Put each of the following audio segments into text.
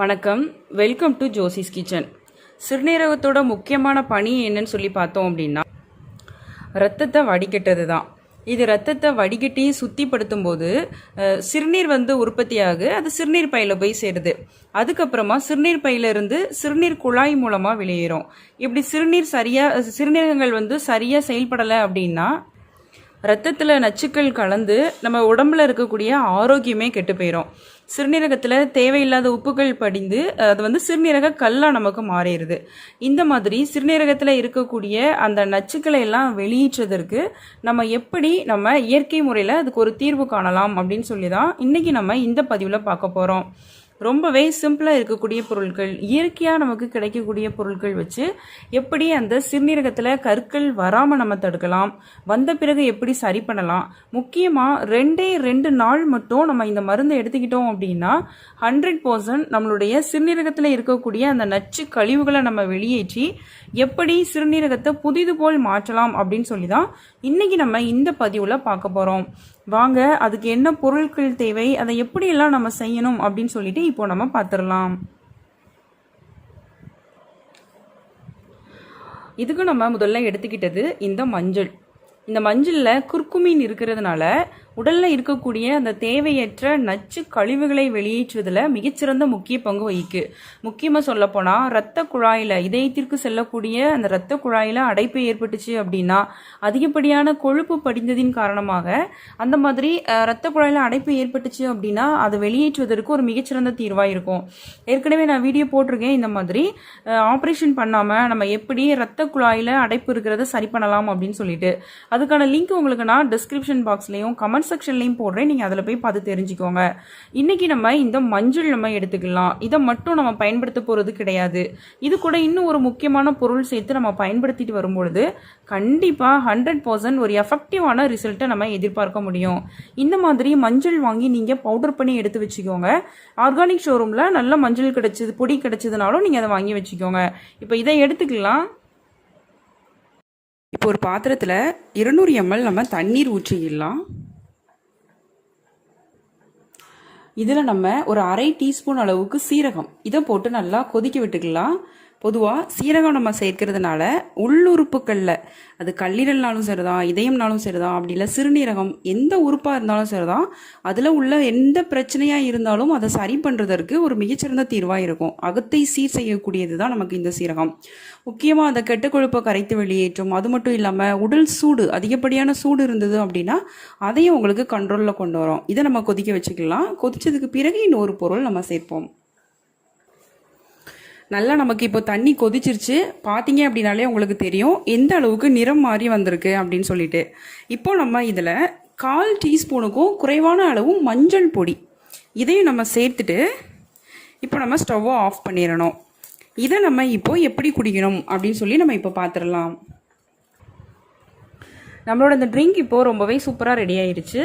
வணக்கம். Welcome to Josie's kitchen சிறுநீரகத்தோட முக்கியமான பணி என்னன்னு சொல்லி பார்த்தோம் அப்படின்னா ரத்தத்தை வடிகட்டது தான் இது ரத்தத்தை வடிகட்டி சுத்திப்படுத்தும் போது சிறுநீர் வந்து உற்பத்தியாகு அது சிறுநீர் பையில் போய் சேருது. அதுக்கப்புறமா சிறுநீர் பையிலிருந்து சிறுநீர் குழாய் மூலமாக வெளியேறும். இப்படி சிறுநீர் சரியாக சிறுநீரகங்கள் வந்து சரியாக செயல்படலை அப்படின்னா ரத்தத்தில் நச்சுக்கள் கலந்து நம்ம உடம்புல இருக்கக்கூடிய ஆரோக்கியமே கெட்டு போயிடும் சிறுநீரகத்தில் தேவையில்லாத உப்புகள் படிந்து அது வந்து சிறுநீரக கல்லாக நமக்கு மாறிடுது. இந்த மாதிரி சிறுநீரகத்தில் இருக்கக்கூடிய அந்த நச்சுக்களை எல்லாம் வெளியேற்றதற்கு நம்ம எப்படி நம்ம இயற்கை முறையில் அதுக்கு ஒரு தீர்வு காணலாம் அப்படின்னு சொல்லி தான் இன்றைக்கி நம்ம இந்த பதிவில் பார்க்க போகிறோம் ரொம்பவே சிம்பிளாக இருக்கக்கூடிய பொருட்கள் இயற்கையாக நமக்கு கிடைக்கக்கூடிய பொருட்கள் வச்சு எப்படி அந்த சிறுநீரகத்தில் கற்கள் வராமல் நம்ம தடுக்கலாம் வந்த பிறகு எப்படி சரி பண்ணலாம். முக்கியமாக ரெண்டே ரெண்டு நாள் மட்டும் நம்ம இந்த மருந்தை எடுத்துக்கிட்டோம் அப்படின்னா ஹண்ட்ரட் பர்சன்ட் நம்மளுடைய சிறுநீரகத்தில் இருக்கக்கூடிய அந்த நச்சு கழிவுகளை நம்ம வெளியேற்றி எப்படி சிறுநீரகத்தை புதிது போல் மாற்றலாம் அப்படின்னு சொல்லி தான் இன்றைக்கி நம்ம இந்த பதிவில் பார்க்க போகிறோம் வாங்க அதுக்கு என்ன பொருட்கள் தேவை அதை எப்படியெல்லாம் நம்ம செய்யணும் அப்படின்னு சொல்லிட்டு இப்போ நம்ம பார்த்துடலாம். இதுக்கு நம்ம முதல்ல எடுத்துக்கிட்டது இந்த மஞ்சள். இந்த மஞ்சளில் குர்குமின் இருக்கிறதுனால உடலில் இருக்கக்கூடிய அந்த தேவையற்ற நச்சு கழிவுகளை வெளியேற்றுவதில் மிகச்சிறந்த முக்கிய பங்கு வகிக்கு. முக்கியமாக சொல்லப்போனால் இரத்த குழாயில் இதயத்திற்கு செல்லக்கூடிய அந்த இரத்த குழாயில் அடைப்பு ஏற்பட்டுச்சு அப்படின்னா அதிகப்படியான கொழுப்பு படிந்ததின் காரணமாக அந்த மாதிரி இரத்த குழாயில் அடைப்பு ஏற்பட்டுச்சு அப்படின்னா அதை வெளியேற்றுவதற்கு ஒரு மிகச்சிறந்த தீர்வாக இருக்கும் ஏற்கனவே நான் வீடியோ போட்டிருக்கேன் இந்த மாதிரி ஆப்ரேஷன் பண்ணாமல் நம்ம எப்படி இரத்த குழாயில் அடைப்பு இருக்கிறத சரி பண்ணலாம் அப்படின்னு சொல்லிட்டு. அதுக்கான லிங்க் உங்களுக்கு நான் டிஸ்கிரிப்ஷன் பாக்ஸ்லேயும் கமெண்ட் செக்ஷன்லையும் போடுறேன். நீங்கள் அதில் போய் பார்த்து தெரிஞ்சுக்கோங்க. இன்றைக்கி நம்ம இந்த மஞ்சள் நம்ம எடுத்துக்கலாம். இதை மட்டும் நம்ம பயன்படுத்த போகிறது கிடையாது. இது கூட இன்னும் ஒரு முக்கியமான பொருள் சேர்த்து நம்ம பயன்படுத்திட்டு வரும்பொழுது கண்டிப்பாக ஹண்ட்ரட் பர்சன்ட் ஒரு எஃபெக்டிவான ரிசல்ட்டை நம்ம எதிர்பார்க்க முடியும். இந்த மாதிரி மஞ்சள் வாங்கி நீங்கள் பவுடர் பண்ணி எடுத்து வச்சுக்கோங்க. ஆர்கானிக் ஷோரூமில் நல்ல மஞ்சள் கிடச்சிது பொடி கிடச்சிதுனாலும் நீங்கள் அதை வாங்கி வச்சுக்கோங்க. இப்போ இதை எடுத்துக்கலாம். இப்போ ஒரு பாத்திரத்தில் இருநூறு எம்எல் நம்ம தண்ணீர் ஊற்றிக்கலாம் இதில் நம்ம ஒரு அரை டீஸ்பூன் அளவுக்கு சீரகம். இதை போட்டு நல்லா கொதிக்க விட்டுக்கலாம். பொதுவாக சீரகம் நம்ம சேர்க்கிறதுனால உள்ளுறுப்புகளில் அது கல்லீரல்னாலும் சரிதான் இதயம்னாலும் சரிதான் அப்படி இல்லை சிறுநீரகம் எந்த உறுப்பாக இருந்தாலும் சரிதான் அதில் உள்ள எந்த பிரச்சனையாக இருந்தாலும் அதை சரி பண்ணுறதற்கு ஒரு மிகச்சிறந்த தீர்வாக இருக்கும். அகத்தை சீர் செய்யக்கூடியது தான் நமக்கு இந்த சீரகம். முக்கியமாக அந்த கெட்ட கொழுப்பை கரைத்து வெளியேற்றும் அது மட்டும் இல்லாமல் உடல் சூடு அதிகப்படியான சூடு இருந்தது அப்படின்னா அதையும் உங்களுக்கு கண்ட்ரோலில் கொண்டு வரும். இதை நம்ம கொதிக்க வச்சுக்கலாம். கொதிச்சதுக்கு பிறகு இன்னொரு பொருள் நம்ம சேர்ப்போம். நல்லா நமக்கு இப்போ தண்ணி கொதிச்சிருச்சு. பார்த்தீங்க அப்படின்னாலே உங்களுக்கு தெரியும். எந்த அளவுக்கு நிறம் மாறி வந்திருக்கு அப்படின்னு சொல்லிட்டு. இப்போ நம்ம இதில் கால் டீஸ்பூனுக்கும் குறைவான அளவு மஞ்சள் பொடி இதையும் நம்ம சேர்த்துட்டு இப்போ நம்ம ஸ்டவ்வை ஆஃப் பண்ணிடணும். இதை நம்ம இப்போ எப்படி குடிக்கணும் அப்படின்னு சொல்லி நம்ம இப்போ பார்த்துடலாம் நம்மளோட இந்த ட்ரிங்க் இப்போது ரொம்பவே சூப்பராக ரெடி ஆயிடுச்சு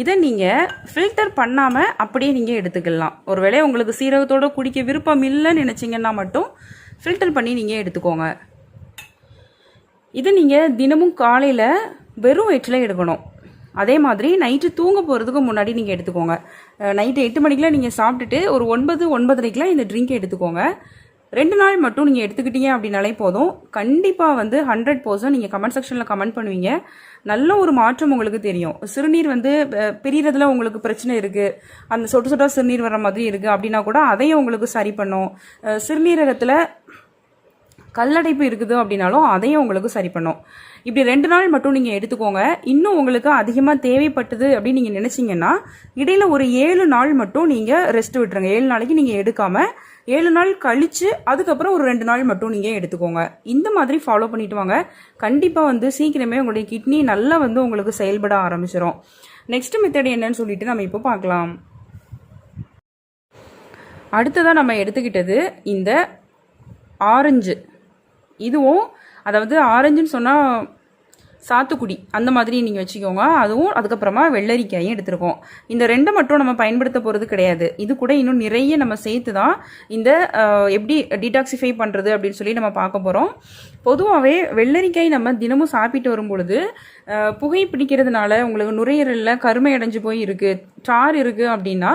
இதை நீங்கள் ஃபில்டர் பண்ணாமல் அப்படியே நீங்கள் எடுத்துக்கலாம். ஒருவேளை உங்களுக்கு சீரகத்தோட குடிக்க விருப்பம் இல்லைன்னு நினச்சிங்கன்னா மட்டும் ஃபில்டர் பண்ணி நீங்கள் எடுத்துக்கோங்க. இது நீங்கள் தினமும் காலையில் வெறும் வயிற்றில் எடுக்கணும். அதே மாதிரி நைட்டு தூங்க போகிறதுக்கு முன்னாடி நீங்கள் எடுத்துக்கோங்க. நைட்டு எட்டு மணிக்கெலாம் நீங்கள் சாப்பிட்டுட்டு ஒரு ஒன்பது ஒன்பதரைக்கெலாம் இந்த ட்ரிங்க் எடுத்துக்கோங்க. ரெண்டு நாள் மட்டும் நீங்கள் எடுத்துக்கிட்டீங்க அப்படின்னாலே போதும். கண்டிப்பாக வந்து ஹண்ட்ரட் பர்சன்ட் நீங்கள் கமெண்ட் செக்ஷனில் கமெண்ட் பண்ணுவீங்க. நல்ல ஒரு மாற்றம் உங்களுக்கு தெரியும். சிறுநீர் வந்து பிரியறதுல உங்களுக்கு பிரச்சனை இருக்குது அந்த சொட்டு சொட்டா சிறுநீர் வர மாதிரி இருக்குது அப்படின்னா கூட அதையும் உங்களுக்கு சரி பண்ணும். சிறுநீரகத்தில் கல்லடைப்பு இருக்குது அப்படின்னாலும் அதையும் உங்களுக்கு சரி பண்ணும். இப்படி ரெண்டு நாள் மட்டும் நீங்கள் எடுத்துக்கோங்க. இன்னும் உங்களுக்கு அதிகமாக தேவைப்பட்டது அப்படின்னு நீங்கள் நினச்சிங்கன்னா இடையில ஒரு ஏழு நாள் மட்டும் நீங்கள் ரெஸ்ட் விட்டுருங்க. ஏழு நாளைக்கு நீங்கள் எடுக்காமல் ஏழு நாள் கழித்து அதுக்கப்புறம் ஒரு ரெண்டு நாள் மட்டும் நீங்கள் எடுத்துக்கோங்க. இந்த மாதிரி ஃபாலோ பண்ணிட்டு வாங்க. கண்டிப்பாக வந்து சீக்கிரமே உங்களுடைய கிட்னி நல்லா வந்து உங்களுக்கு செயல்பட ஆரம்பிச்சிடும் நெக்ஸ்ட் மெத்தட் என்னன்னு சொல்லிட்டு நம்ம இப்போ பார்க்கலாம். அடுத்ததாக நம்ம எடுத்துக்கிட்டது இந்த ஆரஞ்சு இதுவும் அதாவது ஆரஞ்சுன்னு சொன்னால் சாத்துக்குடி அந்த மாதிரி நீங்கள் வச்சுக்கோங்க. அதுவும் அதுக்கப்புறமா வெள்ளரிக்காயும் எடுத்திருக்கோம். இந்த ரெண்டு மட்டும் நம்ம பயன்படுத்த போகிறது கிடையாது. இது கூட இன்னும் நிறைய நம்ம சேர்த்து தான் இந்த எப்படி டீடாக்சிஃபை பண்ணுறது அப்படின்னு சொல்லி நம்ம பார்க்க போகிறோம் பொதுவாகவே வெள்ளரிக்காய் நம்ம தினமும் சாப்பிட்டு வரும் பொழுது புகை பிடிக்கிறதுனால உங்களுக்கு நுரையீரலில் கருமை அடைஞ்சு போய் இருக்குது சார் இருக்குது அப்படின்னா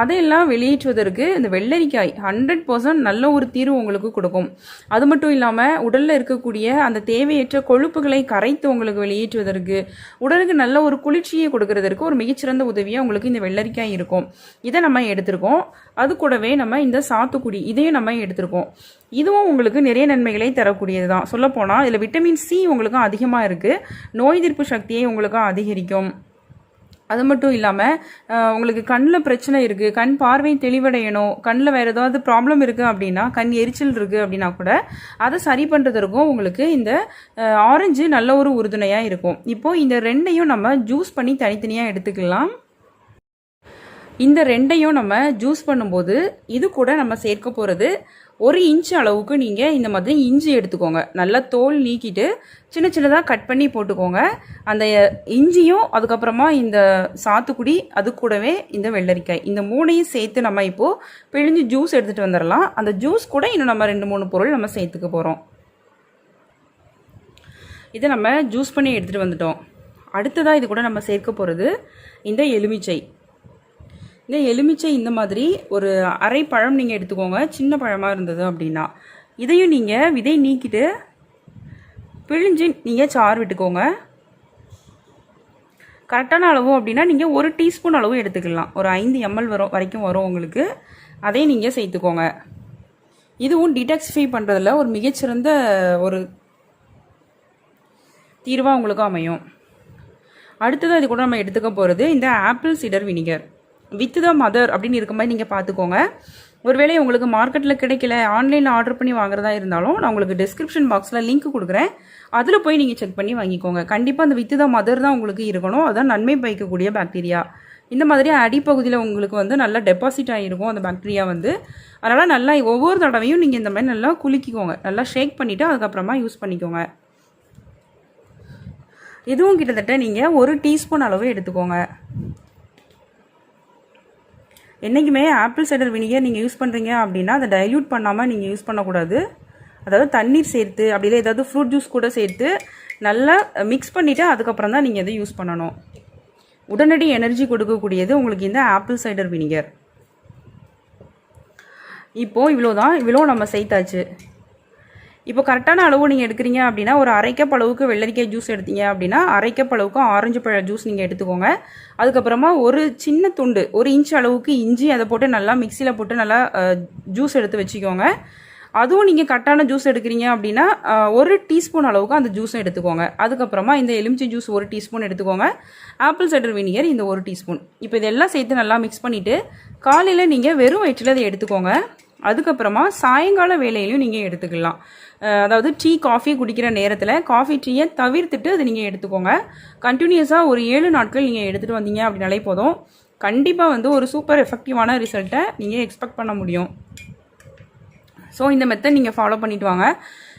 அதையெல்லாம் வெளியேற்றுவதற்கு இந்த வெள்ளரிக்காய் ஹண்ட்ரட் பர்சன்ட் நல்ல ஒரு தீர்வு உங்களுக்கு கொடுக்கும். அது மட்டும் இல்லாமல் உடலில் இருக்கக்கூடிய அந்த தேவையற்ற கொழுப்புகளை கரைத்து உங்களுக்கு வெளியேற்றுவதற்கு உடலுக்கு நல்ல ஒரு குளிர்ச்சியை கொடுக்கறதற்கு ஒரு மிகச்சிறந்த உதவியாக உங்களுக்கு இந்த வெள்ளரிக்காய் இருக்கும். இதை நம்ம எடுத்திருக்கோம். அது கூடவே நம்ம இந்த சாத்துக்குடி இதையும் நம்ம எடுத்திருக்கோம். இதுவும் உங்களுக்கு நிறைய நன்மைகளை தரக்கூடியது தான் சொல்லப்போனால் இதில் விட்டமின் சி உங்களுக்கு அதிகமாக இருக்குது நோய் எதிர்ப்பு சக்தியை உங்களுக்கு அதிகரிக்கும். அது மட்டும் இல்லாமல் உங்களுக்கு கண்ணில் பிரச்சனை இருக்குது கண் பார்வை தெளிவடையணும் கண்ணில் வேறு ஏதாவது ப்ராப்ளம் இருக்குது அப்படின்னா கண் எரிச்சல் இருக்குது அப்படின்னா கூட அதை சரி பண்ணுறதுக்கும் உங்களுக்கு இந்த ஆரஞ்சு நல்ல ஒரு உறுதுணையாக இருக்கும். இப்போது இந்த ரெண்டையும் நம்ம ஜூஸ் பண்ணி தனித்தனியாக எடுத்துக்கலாம். இந்த ரெண்டையும் நம்ம ஜூஸ் பண்ணும்போது இது கூட நம்ம சேர்க்க போகிறது ஒரு இன்ச் அளவுக்கு நீங்கள் இந்த மாதிரி இஞ்சி எடுத்துக்கோங்க. நல்லா தோல் நீக்கிட்டு சின்ன சின்னதாக கட் பண்ணி போட்டுக்கோங்க. அந்த இஞ்சியும் அதுக்கப்புறமா இந்த சாத்துக்குடி அது கூடவே இந்த வெள்ளரிக்காய். இந்த மூணையும் சேர்த்து நம்ம இப்போது பிழிஞ்சு ஜூஸ் எடுத்துகிட்டு வந்துடலாம் அந்த ஜூஸ் கூட இன்னும் நம்ம ரெண்டு மூணு பொருள் நம்ம சேர்த்துக்க போகிறோம் இதை நம்ம ஜூஸ் பண்ணி எடுத்துகிட்டு வந்துட்டோம். அடுத்ததாக இது கூட நம்ம சேர்க்க போகிறது இந்த எலுமிச்சை. இந்த எலுமிச்சை இந்த மாதிரி ஒரு அரை பழம் நீங்கள் எடுத்துக்கோங்க. சின்ன பழமாக இருந்தது அப்படின்னா. இதையும் நீங்கள் விதை நீக்கிட்டு பிழிஞ்சு நீங்கள் சாறு விட்டுக்கோங்க. கரெக்டான அளவு அப்படின்னா நீங்கள் ஒரு டீஸ்பூன் அளவு எடுத்துக்கலாம். ஒரு ஐந்து எம்எல் வரும் வரைக்கும் வரும் உங்களுக்கு. அதையும் நீங்கள் சேர்த்துக்கோங்க. இதுவும் டிடாக்சிஃபை பண்ணுறதுல ஒரு மிகச்சிறந்த ஒரு தீர்வாக உங்களுக்கு அமையும். அடுத்தது அது கூட நம்ம எடுத்துக்க போகிறது இந்த apple cider vinegar. With the mother அப்படின்னு இருக்க மாதிரி நீங்கள் பார்த்துக்கோங்க. ஒருவேளை உங்களுக்கு மார்க்கெட்டில் கிடைக்கல ஆன்லைனில் ஆர்டர் பண்ணி வாங்குறதா இருந்தாலும் நான் உங்களுக்கு டிஸ்கிரிப்ஷன் பாக்ஸில் லிங்க் கொடுக்குறேன். அதில் போய் நீங்கள் செக் பண்ணி வாங்கிக்கோங்க. கண்டிப்பாக அந்த வித் த மதர் தான் உங்களுக்கு இருக்கணும். அதுதான் நன்மை பயக்கக்கூடிய பாக்டீரியா இந்த மாதிரி அடிப்பகுதியில் உங்களுக்கு வந்து நல்லா டெபாசிட் ஆகிருக்கும் அந்த பாக்டீரியா வந்து. அதனால் நல்லா ஒவ்வொரு தடவையும் நீங்கள் இந்த மாதிரி நல்லா குலுக்கிக்கோங்க. நல்லா ஷேக் பண்ணிவிட்டு அதுக்கப்புறமா யூஸ் பண்ணிக்கோங்க. இதுவும் கிட்டத்தட்ட நீங்கள் ஒரு டீஸ்பூன் அளவு எடுத்துக்கோங்க. என்றைக்குமே ஆப்பிள் சைடர் வினிகர் நீங்கள் யூஸ் பண்ணுறீங்க அப்படின்னா அதை டைல்யூட் பண்ணாமல் நீங்கள் யூஸ் பண்ணக்கூடாது. அதாவது தண்ணீர் சேர்த்து அப்படி இல்லை ஏதாவது ஃப்ரூட் ஜூஸ் கூட சேர்த்து நல்லா மிக்ஸ் பண்ணிவிட்டு அதுக்கப்புறம் தான் நீங்கள் அதை யூஸ் பண்ணணும். உடனடி எனர்ஜி கொடுக்கக்கூடியது உங்களுக்கு இந்த ஆப்பிள் சைடர் வினிகர் இப்போது இவ்வளோ தான் இவ்வளோ நம்ம சேர்த்தாச்சு. இப்போ கரெக்டான அளவு நீங்கள் எடுக்கிறீங்க அப்படின்னா ஒரு அரைக்கப் அளவுக்கு வெள்ளரிக்காய் ஜூஸ் எடுத்தீங்க அப்படின்னா அரைக்கப் அளவுக்கு ஆரஞ்சு பழ ஜூஸ் நீங்கள் எடுத்துக்கோங்க. அதுக்கப்புறமா ஒரு சின்ன துண்டு ஒரு இன்ச் அளவுக்கு இஞ்சி அதை போட்டு நல்லா மிக்சியில் போட்டு நல்லா ஜூஸ் எடுத்து வச்சுக்கோங்க. அதுவும் நீங்கள் கரெக்டான ஜூஸ் எடுக்கிறீங்க அப்படின்னா ஒரு டீஸ்பூன் அளவுக்கு அந்த ஜூஸை எடுத்துக்கோங்க. அதுக்கப்புறமா இந்த எலுமிச்சை ஜூஸ் ஒரு டீஸ்பூன் எடுத்துக்கோங்க. ஆப்பிள் சைடர் வினிகர் இந்த ஒரு டீஸ்பூன். இப்போ இதெல்லாம் சேர்த்து நல்லா மிக்ஸ் பண்ணிவிட்டு காலையில் நீங்கள் வெறும் வயிற்றில் அதை எடுத்துக்கோங்க. அதுக்கப்புறமா சாயங்கால வேலையிலையும் நீங்கள் எடுத்துக்கலாம். அதாவது டீ காஃபி குடிக்கிற நேரத்தில் காஃபி டீயை தவிர்த்துட்டு அதை நீங்கள் எடுத்துக்கோங்க. கண்டினியூஸாக ஒரு ஏழு நாட்கள் நீங்கள் எடுத்துகிட்டு வந்தீங்க அப்படின்னாலே போதும். கண்டிப்பாக வந்து ஒரு சூப்பர் எஃபெக்டிவான ரிசல்ட்டை நீங்கள் எக்ஸ்பெக்ட் பண்ண முடியும். ஸோ இந்த மெத்தட் நீங்கள் ஃபாலோ பண்ணிவிட்டு வாங்க.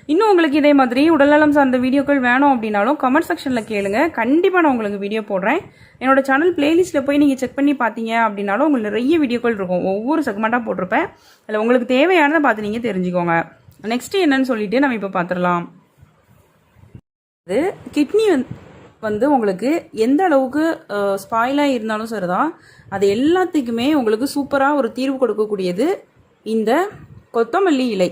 இன்னும் உங்களுக்கு இதே மாதிரி உடல்நலம் சார்ந்த வீடியோக்கள் வேணும் அப்படின்னாலும் கமெண்ட் செக்ஷனில் கேளுங்க. கண்டிப்பாக நான் உங்களுக்கு வீடியோ போடுறேன். என்னோட சேனல் பிளேலிஸ்ட்டில் போய் நீங்கள் செக் பண்ணி பார்த்தீங்க அப்படின்னாலும் உங்களுக்கு நிறைய வீடியோக்கள் இருக்கும். ஒவ்வொரு செக்மெண்ட்டாக போட்டிருப்பேன். அதில் உங்களுக்கு தேவையானதை பார்த்து நீங்கள் தெரிஞ்சுக்கோங்க. நெக்ஸ்ட்டு என்னன்னு சொல்லிட்டு நம்ம இப்போ பார்த்துடலாம் அது கிட்னி வந்து உங்களுக்கு எந்த அளவுக்கு ஸ்பாயிலாக இருந்தாலும் சரிதான். அது எல்லாத்துக்குமே உங்களுக்கு சூப்பராக ஒரு தீர்வு கொடுக்கக்கூடியது இந்த கொத்தமல்லி இலை.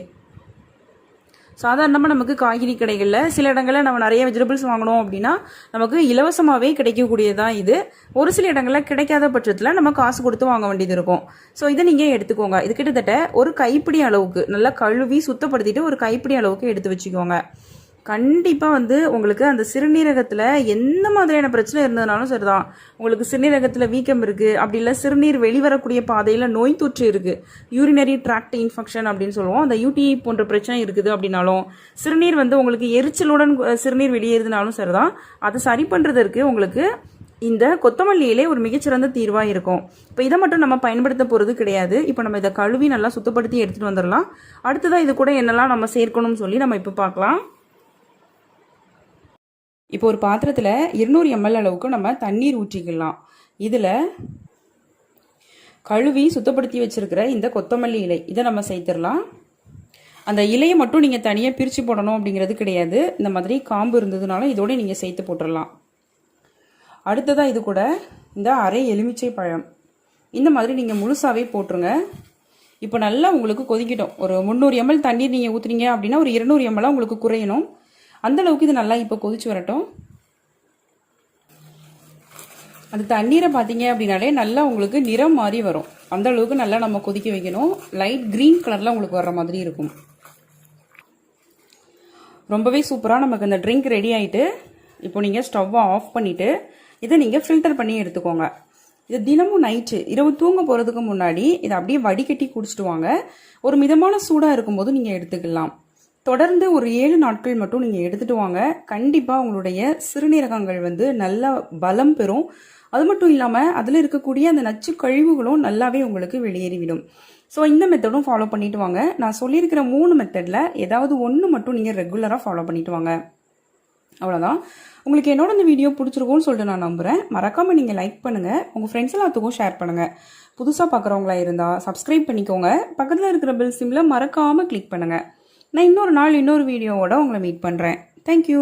சாதாரணமாக நமக்கு காய்கறி கடைகளில் சில இடங்களில் நம்ம நிறைய வெஜிடபிள்ஸ் வாங்கணும் அப்படின்னா நமக்கு இலவசமாகவே கிடைக்கக்கூடியதான் இது. ஒரு சில இடங்களில் கிடைக்காத பட்சத்தில் நம்ம காசு கொடுத்து வாங்க வேண்டியது இருக்கும். ஸோ இதை நீங்கள் எடுத்துக்கோங்க. இது கிட்டத்தட்ட ஒரு கைப்பிடி அளவுக்கு நல்லா கழுவி சுத்தப்படுத்திட்டு ஒரு கைப்பிடி அளவுக்கு எடுத்து வச்சுக்கோங்க. கண்டிப்பாக வந்து உங்களுக்கு அந்த சிறுநீரகத்தில் எந்த மாதிரியான பிரச்சனை இருந்ததுனாலும் சரிதான். உங்களுக்கு சிறுநீரகத்தில் வீக்கம் இருக்குது அப்படி இல்லை சிறுநீர் வெளிவரக்கூடிய பாதையில் நோய் தொற்று இருக்குது யூரினரி ட்ராக்ட் இன்ஃபெக்ஷன் அப்படின்னு சொல்லுவோம். அந்த யூடிஐ போன்ற பிரச்சனை இருக்குது அப்படின்னாலும் சிறுநீர் வந்து உங்களுக்கு எரிச்சலுடன் சிறுநீர் வெளியேறுதுனாலும் சரிதான். அதை சரி பண்ணுறதற்கு உங்களுக்கு இந்த கொத்தமல்லியிலே ஒரு மிகச்சிறந்த தீர்வாக இருக்கும். இப்போ இதை மட்டும் நம்ம பயன்படுத்த போகிறது கிடையாது. இப்போ நம்ம இதை கழுவி நல்லா சுத்தப்படுத்தி எடுத்துகிட்டு வந்துடலாம். அடுத்ததாக இது கூட என்னெல்லாம் நம்ம சேர்க்கணும்னு சொல்லி நம்ம இப்போ பார்க்கலாம். இப்போ ஒரு பாத்திரத்தில் இருநூறு எம்எல் அளவுக்கு நம்ம தண்ணீர் ஊற்றிக்கலாம். இதில் கழுவி சுத்தப்படுத்தி வச்சிருக்கிற இந்த கொத்தமல்லி இலை இதை நம்ம சேர்த்துடலாம். அந்த இலையை மட்டும் நீங்கள் தனியாக பிரித்து போடணும் அப்படிங்கிறது கிடையாது. இந்த மாதிரி காம்பு இருந்ததுனால இதோட நீங்கள் சேர்த்து போட்டுடலாம். அடுத்ததாக இது கூட இந்த அரை எலுமிச்சை பழம். இந்த மாதிரி நீங்கள் முழுசாகவே போட்டுருங்க. இப்போ நல்லா உங்களுக்கு கொதிக்கிட்டோம். ஒரு முந்நூறு எம்எல் தண்ணீர் நீங்கள் ஊற்றுனீங்க அப்படின்னா ஒரு இருநூறு எம்எல்லாம் உங்களுக்கு குறையணும். அந்தளவுக்கு இது நல்லா இப்போ கொதிச்சு வரட்டும். அந்த தண்ணீரை பார்த்தீங்க அப்படின்னாலே நல்லா உங்களுக்கு நிறம் மாதிரி வரும். அந்த அளவுக்கு நல்லா நம்ம கொதிக்க வைக்கணும். லைட் க்ரீன் கலரில் உங்களுக்கு வர்ற மாதிரி இருக்கும். ரொம்பவே சூப்பராக நமக்கு இந்த ட்ரிங்க் ரெடி ஆகிட்டு இப்போ நீங்கள் ஸ்டவ்வை ஆஃப் பண்ணிவிட்டு இதை நீங்கள் ஃபில்டர் பண்ணி எடுத்துக்கோங்க. இது தினமும் நைட்டு இரவு தூங்க போகிறதுக்கு முன்னாடி இதை அப்படியே வடிகட்டி குடிச்சிட்டு வாங்க. ஒரு மிதமான சூடாக இருக்கும்போது நீங்கள் எடுத்துக்கலாம். தொடர்ந்து ஒரு ஏழு நாட்கள் மட்டும் நீங்கள் எடுத்துகிட்டு வாங்க. கண்டிப்பாக உங்களுடைய சிறுநீரகங்கள் வந்து நல்ல பலம் பெறும். அது மட்டும் இல்லாமல் அதில் இருக்கக்கூடிய அந்த நச்சு கழிவுகளும் நல்லாவே உங்களுக்கு வெளியேறிவிடும். ஸோ இந்த மெத்தடும் ஃபாலோ பண்ணிட்டு வாங்க. நான் சொல்லியிருக்கிற மூணு மெத்தடில் ஏதாவது ஒன்று மட்டும் நீங்கள் ரெகுலராக ஃபாலோ பண்ணிட்டு வாங்க. அவ்வளோதான் உங்களுக்கு என்னோட இந்த வீடியோ பிடிச்சிருக்கும்னு சொல்லிட்டு நான் நம்புகிறேன் மறக்காமல் நீங்கள் லைக் பண்ணுங்கள் உங்கள் ஃப்ரெண்ட்ஸ் எல்லாத்துக்கும் ஷேர் பண்ணுங்கள் புதுசாக பார்க்குறவங்களா இருந்தால் சப்ஸ்கிரைப் பண்ணிக்கோங்க. பக்கத்தில் இருக்கிற பெல் சிம்மில் மறக்காமல் கிளிக் பண்ணுங்கள் நான் இன்னொரு நாள் இன்னொரு வீடியோவோட உங்களை மீட் பண்ணுறேன் தேங்க்யூ